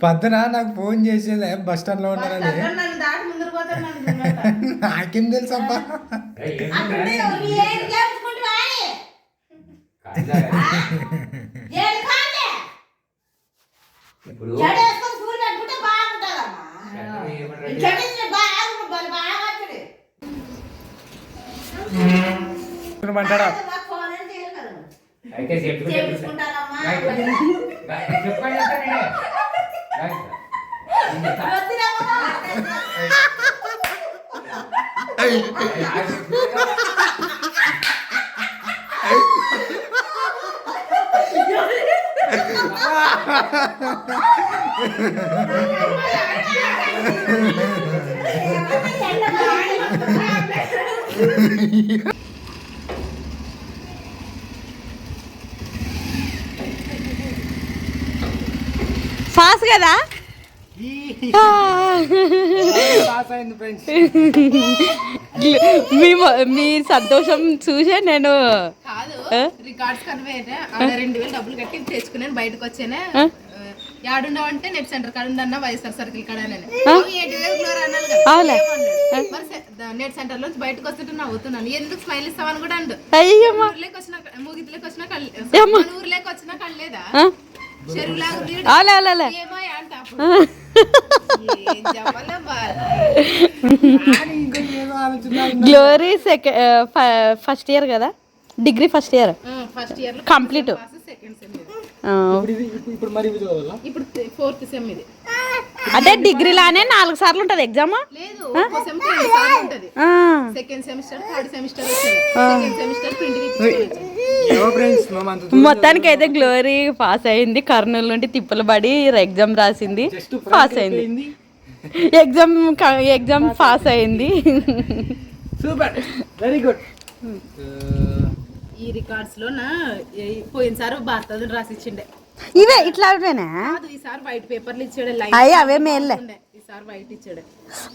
పొద్దున నాకు ఫోన్ చేసేది బస్ స్టాండ్లో ఉన్నానని. నాకేం తెలుసు అబ్బా. ఇప్పుడు. అయితే. చెప్పండి Yeah. ఫాస్ట్ కదా? పాస్ అయింది ఫ్రెండ్స్ మీ మీ సంతోషం చూసే నేను కాదు? రికార్డ్స్ రెండు వేలు డబ్బులు కట్టి తెచ్చుకున్నాను బయటకు వచ్చానే? ఆ? యాడుండవు అంటే నెట్ సెంటర్ కాడ ఉండన్నా వైఎస్ఆర్ సర్కిల్ కాడ కదా నెట్ సెంటర్ నుంచి బయటకు వస్తుంటే నవ్వుతున్నాను ఎందుకు స్మైల్ ఇస్తావని కూడా అండు. అయ్యమ్మా ఊర్లోకి వచ్చిన మూగిట్లోకి వచ్చిన కళ్ళు ఊర్లోకి వచ్చిన కళ్ళేదా? ఆ? చెరువులాగా వీడు అవులే అవులే అవులే. ఏమో అంట అప్పుడు. ఏం చెప్పాలా బాధ. గ్లోరీ సెకండ్ ఫస్ట్ ఇయర్ కదా డిగ్రీ ఫస్ట్ ఇయర్ ఉం, ఫస్ట్ ఇయర్ లో కంప్లీట్ సెకండ్ సెమ్ ఇది ఇప్పుడు మరి ఇది చదవాలా? ఇప్పుడు ఫోర్త్ సెమ్ ఇది. అంటే డిగ్రీ లానే నాలుగు సార్లు ఉంటుంది ఎగ్జామ్ లేదు second semester third semester second semester మొత్తానికి అయితే గ్లోరీ పాస్ అయింది. కర్నూలు నుండి తిప్పలు పడి ఎగ్జామ్ రాసింది. పాస్ అయింది. అయింది ఎగ్జామ్ ఎగ్జామ్ పాస్ అయింది. సూపర్ వెరీ గుడ్ ఈ రికార్డ్స్లో నా ఈ- పోయినసారి భారత రాసిచ్చిండే. ఇవే ఇట్లా ఈసారి వైట్ పేపర్లు ఇచ్చాడు అయ్యి అవే మేల్లే ఈసారి వైట్ ఇచ్చాడు.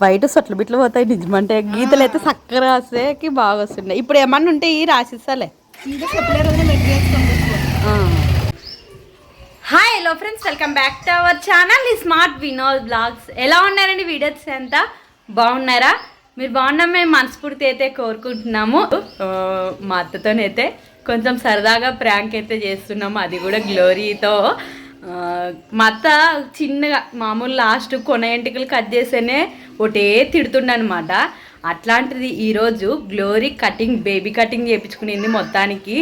వైట్ సొట్లు బిట్లు పోతాయి నిజమంటే. గీతలు అయితే చక్కగా రాసేకి బాగా వస్తున్నాయి ఇప్పుడు ఏమన్నా ఉంటే ఈ రాసిస్తాలే. Hi hello friends welcome back to our channel ఈ స్మార్ట్ వినోద్ బ్లాగ్స్ ఎలా ఉన్నారండి వీడియోస్ అంతా? బాగున్నారా? మీరు బాగున్నా మేము మనస్ఫూర్తి అయితే కోరుకుంటున్నాము. మా అత్తతోనైతే కొంచెం సరదాగా ప్రాంక్ అయితే చేస్తున్నాము. అది కూడా గ్లోరీతో మా అత్త చిన్నగా మామూలు లాస్ట్ కొన ఎంటికలు కట్ చేస్తేనే ఒకటే తిడుతుండనమాట. అట్లాంటిది ఈరోజు గ్లోరీ కటింగ్ బేబీ కటింగ్ చేయించుకునింది మొత్తానికి.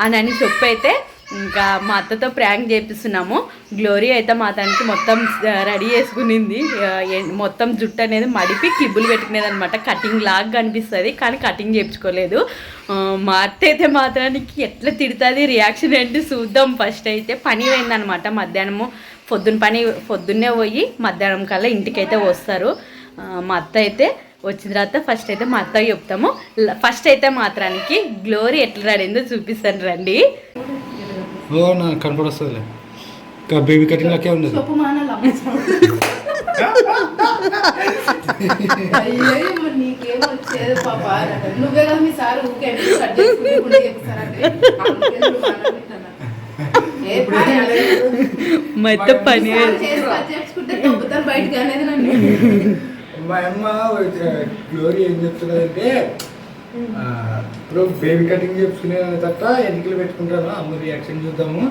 అని అని చెప్పి అయితే ఇంకా మా అత్తతో ప్రాంక్ చేపిస్తున్నాము. గ్లోరీ అయితే మా తనకి మొత్తం రెడీ చేసుకునింది. మొత్తం జుట్టు అనేది మడిపి క్లిబ్బులు పెట్టుకునేది అనమాట కటింగ్ లాగా కనిపిస్తుంది కానీ కటింగ్ చేయించుకోలేదు మా అత్త అయితే మాత్రానికి ఎట్లా తిడుతుంది రియాక్షన్ ఏంటి చూద్దాం ఫస్ట్ అయితే. పని అయిందనమాట మధ్యాహ్నము. పొద్దున్న పని పొద్దున్నే పోయి మధ్యాహ్నం కల్లా ఇంటికైతే వస్తారు. మా అత్త అయితే వచ్చిన తర్వాత ఫస్ట్ అయితే మా అత్త చెప్తాము. ఫస్ట్ అయితే మాత్రానికి గ్లోరీ ఎట్లా రాడిందో చూపిస్తాను రండి. ఓ నాకు కనపడొస్తుందిలే ఇంకా బేబీ కటింగ్ లాకే ఉండదు. మొత్తం పని మా అమ్మ గ్లోరీ ఏం చెప్తున్నదంటే ఇప్పుడు బేబీ కటింగ్ చేసుకునే తప్ప ఎన్నికలు పెట్టుకుంటాను అమ్మ రియాక్షన్ చూద్దాము.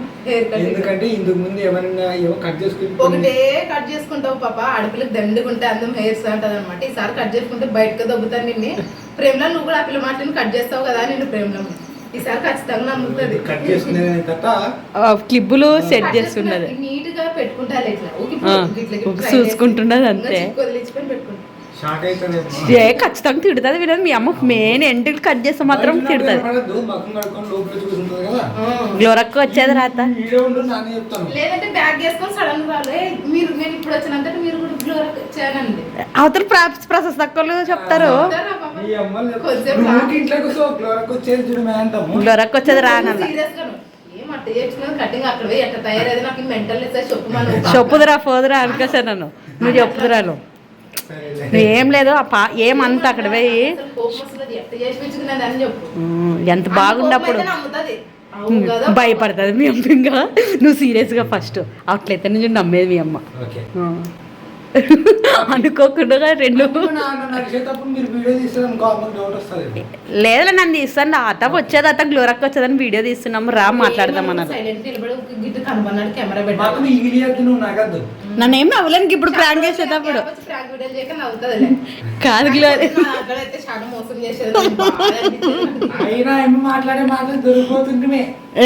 ఎందుకంటే ఇంతకు ముందు ఏమైనా ఏమో కట్ చేసుకుని ఒకటే కట్ చేసుకుంటావు పాప. అడుపులకు దండుకుంటే అందం హెయిర్స్ అంటది అనమాట ఈసారి కట్ చేసుకుంటే బయటకు దొబ్బుతాను నిన్ను. ప్రేమలో నువ్వు కూడా ఆ పిల్ల మాటని కట్ చేస్తావు కదా నిన్ను ప్రేమలో. ఈసారి ఖచ్చితంగా నమ్ముతుంది. కట్ చేసుకునే క్లిబ్బులు సెట్ చేస్తున్నది నీట్గా పెట్టుకుంటా ఇట్లా. చూసుకుంటున్నది చేసి, అంతే. వదిలించుకొని పెట్టుకుంటా ఏ ఖచ్చితంగా తిడుతుంది వినదు. మీ అమ్మ మెయిన్ ఎంటికి కట్ చేస్తే మాత్రం తిడుతుంది. గ్లోరక్క వచ్చేది రాత. వీడియో ఉండు నానే చెప్తాను. లేదంటే బ్యాగ్ వేసుకొని సడన్గా రాలే మీరు నేను ఇప్పుడు వచ్చినంటే మీరు కూడా గ్లోర్ చేయనండి అవతల ప్రాసెస్ తక్కువ చెప్తారు. నువ్వు క్లోరకు వచ్చేది రానల్ల చెప్పుదురా పోదురా అనుకోసా నన్ను నువ్వు చెప్పుదురాను సరే ఏం లేదు ఆ పా ఏమంత అక్కడ పోయి ఎంత బాగుండప్పుడు భయపడుతుంది మీ అమ్మ ఇంకా. నువ్వు సీరియస్గా ఫస్ట్. అట్లయితే నుంచి నమ్మేది మీ అమ్మ. అనుకోకుండా రెండు. నడిచేటప్పుడు మీరు వీడియో తీస్తారు అనుకో అమ్మకి డౌట్ వస్తుంది లేదా నన్ను తీస్తాను. అత్త వచ్చేది అత్త గ్లోరక్క వచ్చేదని వీడియో తీస్తున్నాము రా మాట్లాడదాం అన్నారు నన్ను ఏం నవ్వలేనికి ఇప్పుడు ప్రాంక్ చేసేటప్పుడు? కాదు గ్లోరీ. మాట్లాడే మాటలు దొరికిపోతుంటే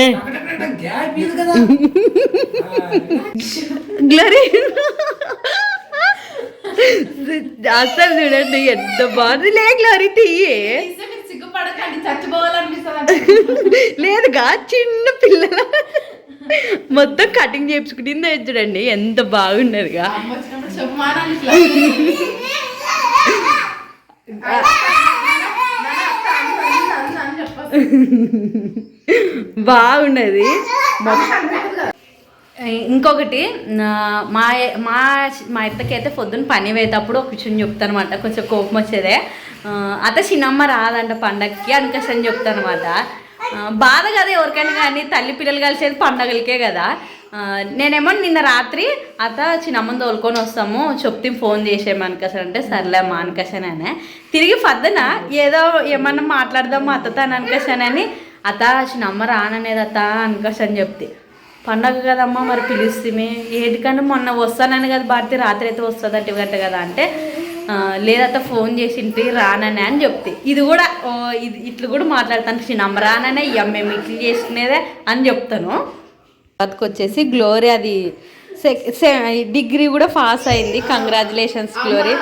గ్లోరీ. అసలు చూడండి ఎంత బాగుంది లే గ్లోరీ తీయే తీస్తే మీరు సిగ్గుపడకండి చచ్చిపోవాలనిపిస్తుంది లేదుగా చిన్న పిల్లల మొత్తం కటింగ్ చేయించుకుంటుంది చూడండి ఎంత బాగున్నదిగా బాగున్నది ఇంకొకటి మా మా మా ఇత్తకైతే పొద్దున్న పని పోయేటప్పుడు ఒక విషయం చెప్తాను అనమాట కొంచెం కోపం వచ్చేదే. అత చిన్నమ్మ రాదంట పండగకి అనుకసని చెప్తాను బాధ కదా ఎవరికైనా కానీ తల్లి పిల్లలు కలిసేది పండగలకే కదా. నేనేమో నిన్న రాత్రి అత చిన్నమ్మని తోలుకొని వస్తాము చెప్తే ఫోన్ చేసేమనుకసన్ అంటే సర్లే మా అనుకసన్ అనే. తిరిగి పద్దన ఏదో ఏమన్నా మాట్లాడదాము మా అత్తతో అని అనుకసనని అత చిన్నమ్మ రాననేది అత అనుకసని చెప్తే. పండగ కదమ్మా మరి పిలుస్తుంది ఏటికంటే మొన్న వస్తానని కదా భారతి రాత్రి అయితే వస్తుంది అటు గంట కదా అంటే "ఆ, లేదత్త ఫోన్ చేసింటి రానని అని చెప్తే. ఇది కూడా ఇది ఇట్లు కూడా మాట్లాడతాను. చిన్నమ్మ రాననే మేము ఇట్లు చేసుకునేదే అని చెప్తాను. బతుకు వచ్చేసి గ్లోరీ అది సెక్- సె- డిగ్రీ కూడా పాస్ అయింది. Congratulations Glory.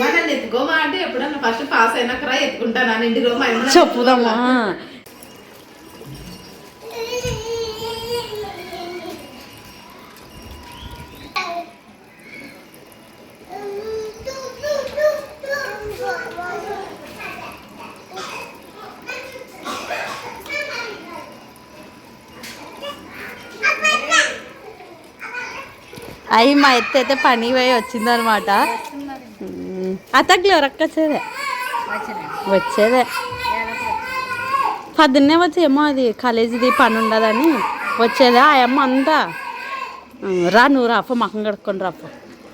మన ఎత్తుకోమా అంటే ఎప్పుడన్నా ఫస్ట్ పాస్ అయినాక రా ఎత్తుకుంటాను ఇంటి రూమ్ అయినా చెప్పుదామా అయ్యి మా ఎత్త అయితే పని పోయి వచ్చిందనమాట. అతగ్లో రక్కచ్చేదే వచ్చేదే? పొద్దున్నే వచ్చేమో అది కాలేజీది పని ఉండదని వచ్చేదా. ఆ అమ్మ అంతా "ఆ, రా నువ్వు రాఫ మకం కడుక్కొని రాఫ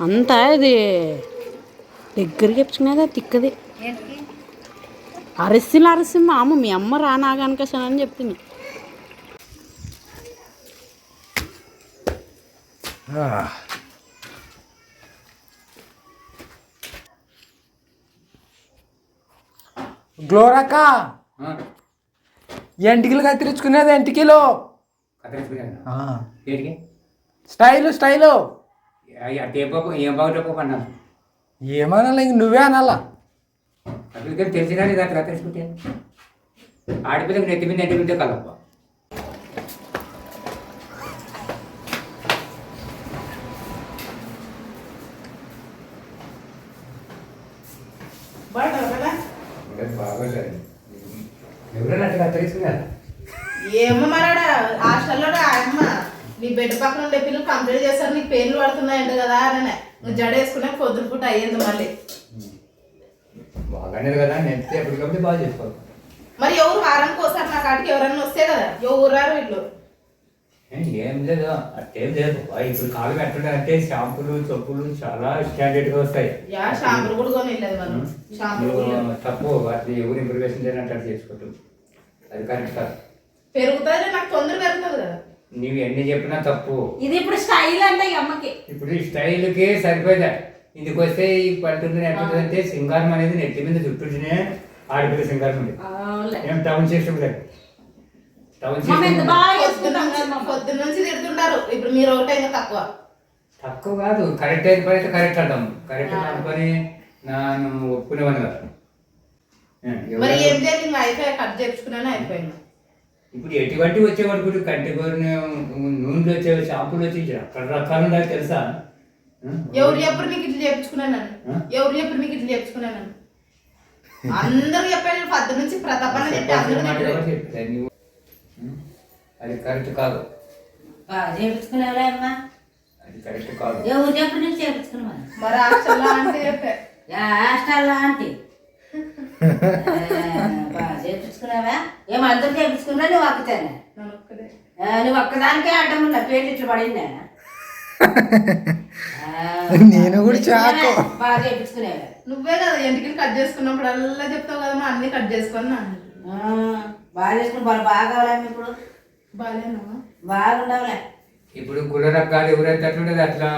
అంతా ఇది దగ్గరికి చెప్పుకునేదా తిక్కది. అరసిలు అరసి మా అమ్మ మీ అమ్మ రానాగనుకసానని చెప్తుంది. గ్లోరక్క ఎంటికలు కత్తిరించుకునేది ఎంటికలు. ఏంటికి? Style style. ఏం బాబు ఏం బాగుంటే అన్నాను ఏమనాలి ఇంక నువ్వే అనాలా. అందుకని తెలిసి కానీ దాన్ని కత్తిరించుకుంటే? ఆడిపోతే నెత్తి మీద నెత్తి మీద కలప. బాగోలేదు ఎవరైనా అట్లా ఏమో మరాడా హాస్టల్లో అమ్మ నీ బెడ్ పక్కన ఉండే పిల్లలు కంప్లీట్ చేస్తారు నీకు పేర్లు పడుతున్నాయంట కదా అని జడ వేసుకునే పొద్దున పూట అయ్యింది మళ్ళీ. బాగానే కదా నెత్తి ఎప్పటికప్పుడు బాగా చేసుకోవాలి. మరి ఎవరు వారానికి ఒకసారి నా కాడికి ఎవరన్నా వస్తే కదా ఎవరు రారు వీళ్ళు? ఏం ఏం లేదు అట్టేం లేదు. ఇప్పుడు కాలు పెట్టడం అంటే షాంపులు చొప్పులు చాలా స్టాండర్డ్గా వస్తాయి. తప్పు వాటిని ఎవరు ఇంప్రూవేషన్ చేయనట్టు అట్లా చేసుకోవటం అది కరెక్ట్ కాదు. పెరుగుతుంది నాకు తొందర పెరుగుతుంది కదా. నీవు ఎన్ని చెప్పినా తప్పు. ఇది ఇప్పుడు స్టైల్ అంటే ఈ అమ్మకి. ఇప్పుడు ఈ స్టైల్కి సరిపోయేదా. ఇందుకు వస్తే ఈ పట్టుకుని ఎట్లుంటుందంటే సింగారం అనేది నెత్తి మీద చుట్టూనే ఆడపిల్ల సింగారం ఉంది. ఏం టౌన్ చేసాం నుంచి- తిడుతుంటారు. ఇప్పుడు మీరు తక్కువ. తక్కువ కాదు. కరెక్ట్ అయిన పని అయితే కరెక్ట్ అంటాం కరెక్ట్ కాని పని నా నువ్వు ఒప్పుకునేవాను కదా మరి ఏం అయిపోయా? కట్ అయిపోయింది? ఇప్పుడు ఎటువంటి వచ్చేవాడు కూడా కంటి కూరని నూనెలు వచ్చే షాంపూలు వచ్చి రకాల రకాలు ఉన్నాయి తెలుసా? ఎవరు ఎప్పుడు నీకు ఇట్లా చేపించుకున్నాను? ఎవరు ఎప్పుడు నీకు ఇట్లా చేపించుకున్నాను అందరూ చెప్పారు. పద్దు నుంచి ప్రతాపన్న చెప్పి అందరూ మాట చెప్పారు ఎవరు చెప్పారు? నువ్వు- ఉం? అది కరెక్ట్ కాదు. చేపించుకునేవరా అమ్మా. అది కరెక్ట్ కాదు. ఎవరు ఎప్పుడు నుంచి చేపించుకున్నావా మరి హాస్టల్లో అంటే చెప్పారు హాస్టల్లో ఆంటీ. చేపించుకున్నావా ఏమో అందరూ చేపించుకున్నా నువ్వు నువ్వు ఒక్కదానికే అడ్డం ఉన్నా పేరు ఇట్లా పడిందా? నేను కూడా చాకు. బాగా చేయించుకునే నువ్వే కదా ఎంటికలు కట్ చేసుకున్నప్పుడు అల్లా చెప్తావు కదా మా అన్ని కట్ చేసుకొని బాగా చేసుకుని బాగా కావాలి ఇప్పుడు? బాగుండవులే. ఇప్పుడు కుల రకాలు ఎవరైతే అట్లుండదు అట్లా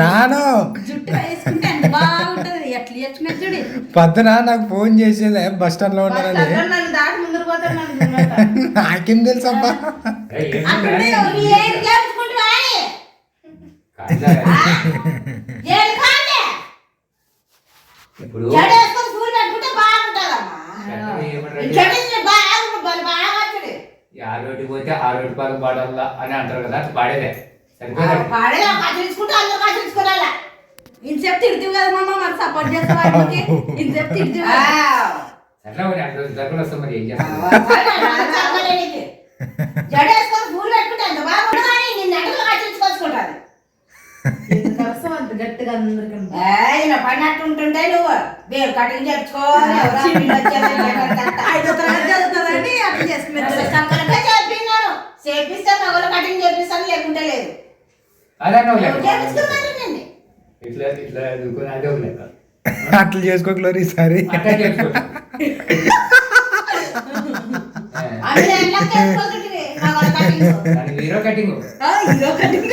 నాను. పొద్దున నాకు ఫోన్ చేసేదే బస్ స్టాండ్లో చూడమంట. నాకేం తెలుసబ్బా? ఇప్పుడు ఆ రోడ్డు పోతే ఆ రోడ్డు పాలు పాడాలా అని అంటారు కదా పాడేదే. ఇంతసేపు తిడుతూ కదా మమ్మ మరి సపోర్ట్ చేస్తావాడికి ఇంతసేపు తిడుతూ అట్లా మరి అట్లా దగ్గర వస్తాం మరి ఏం చేస్తాం? జడేసుకొని పూలు పెట్టుకుంటే ఎంత బాగుంటుంది కానీ నిన్ను ఎండలు కట్టించుకొచ్చుకుంటాను ఎందుకు గట్టిగా ఇలా పడినట్టు ఉంటుంటే నువ్వు. వేరు కటింగ్ చేర్చుకోవాలి ఐదో తరగతి చదువుతుందని అట్లా చేసుకున్నారు చేపిన్నాను చేపిస్తే మగలు కటింగ్ చేపిస్తాను లేకుంటే లేదు. అదే ఇట్లా ఇట్లా చదువుకుని అదే అట్లా ఈసారి హీరో కటింగ్. Hero cutting.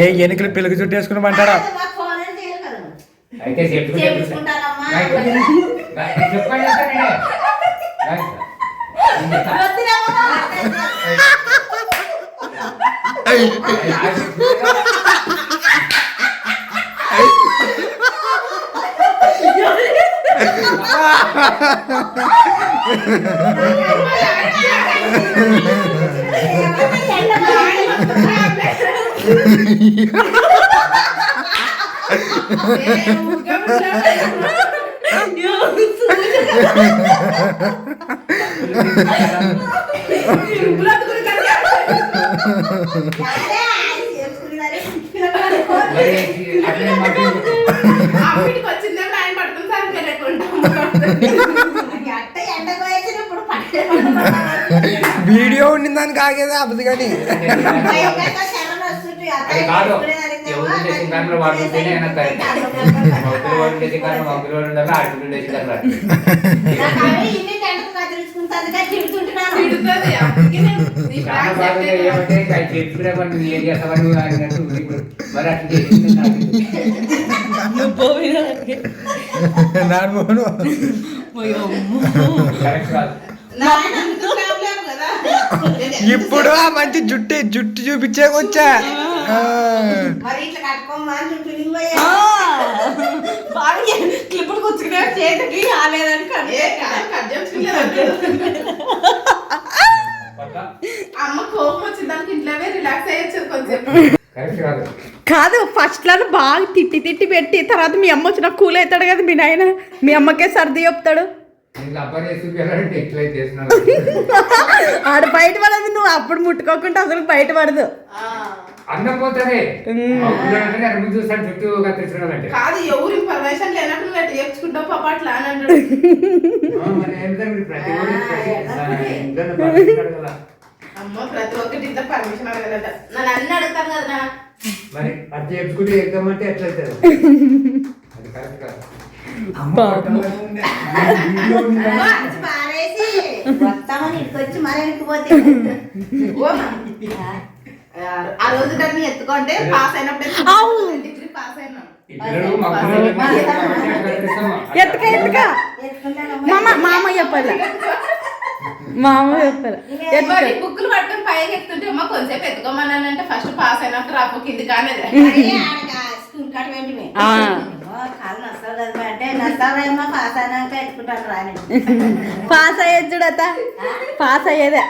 ఏ ఎన్నికలు పెళ్ళికి చుట్టూ వేసుకున్నామంటారా. అయితే. చెప్పండి. వీడియో ఉండింది దానికి ఆగేదే అబ్బది కానీ భయంకరంగా శరణు వస్తుంటే అట్ట అది కాదు. ఎవరు ఉండే సింగారంలో వాడు ఉంటేనే ఆయన కరెక్ట్ మగ్గులు వాడు ఉండే సింగారం మగ్గులు వాడు ఉండాలి ఆడపిల్లు ఉండే సింగారం రాదు. నాకు అవి ఇన్ని ఎండకు కత్తిరించుకుంటాను కానీ తిడుతుంటున్నాను. తిడుతుంది అప్పటికి నేను నీ చాలా ఫ్లాగ్ బాగా చెప్పేది ఏమంటే అది చెప్పుకునే పని నువ్వు ఏం చేస్తావని నువ్వు అడిగినట్టు ఉంది. ఇప్పుడు మరి అట్లా చేసింది నాకు నాన్న పోను కరెక్ట్ కాదు నాయన అంత ప్రాబ్లం కదా ఇప్పుడు ఆ మంచి జుట్టు జుట్టు చూపించేకొచ్చా క్లిప్పులు కూర్చుకునే చేతికి రాలేదని అమ్మ కోపం ఇంట్లోనే రిలాక్స్ అయ్యొచ్చు కొంచెం. కరెక్ట్ కాదు. కాదు ఫస్ట్లో బాగా తిట్టి తిట్టి పెట్టి తర్వాత మీ అమ్మ వచ్చిన కూల్ అవుతాడు కదా మీ నాయన. మీ అమ్మకే సర్ది చెప్తాడు. ఎట్లయితే ఆడ బయట పడదు నువ్వు అప్పుడు ముట్టుకోకుండా అసలు బయట పడదు. అన్నం పోతుంది చూస్తాను చుట్టూ కాదు ఎవరి పర్మిషన్ లేనట్టు చెప్పుకుంటావు పాప అట్లా అని అంటాడు. ప్రతి అమ్మ ఒక్కటి ఇంత పర్మిషన్ అడగలట నన్ను అన్ని అడుగుతాను కదా. మరి అది చెప్పుకుంటే ఎగ్జామ్ అంటే ఎట్లా అవుతుంది? అది కరెక్ట్ కాదు. ఆ- ఆ రోజు దాన్ని ఎత్తుకుంటే పాస్ అయినప్పుడు డిగ్రీ పాస్ అయినా ఎత్తుక ఎత్తుక మామ మామ చెప్పాల మామ చెప్పాల ఎత్తుక మరి బుక్కులు పట్టుకొని పైకి ఎక్కుతుంటే అమ్మ కొంచెంసేపు ఎత్తుకోమన్నానంటే ఫస్ట్ పాస్ అయినప్పుడు రాపు కింది కానీ పాస్ అయ్యేది చూడత పాస్ అయ్యేదే.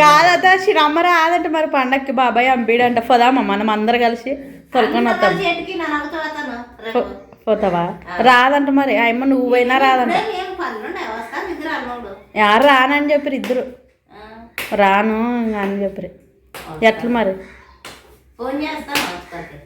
కాదత శ్రీరమ్మ రాదంట మరి పండక్కి బాబాయ్ అంబీడంట. పోదామా మనం అందరు కలిసి తొలకొని వస్తాం పోతావా? రాదంట మరి. అమ్మ నువ్వు పోయినా రాదంట. యారు రానని చెప్పారు ఇద్దరు. రాను ఇంకా అని చెప్పారు. ఎట్లా మరి? ఫోన్ చేస్తాను రేపు.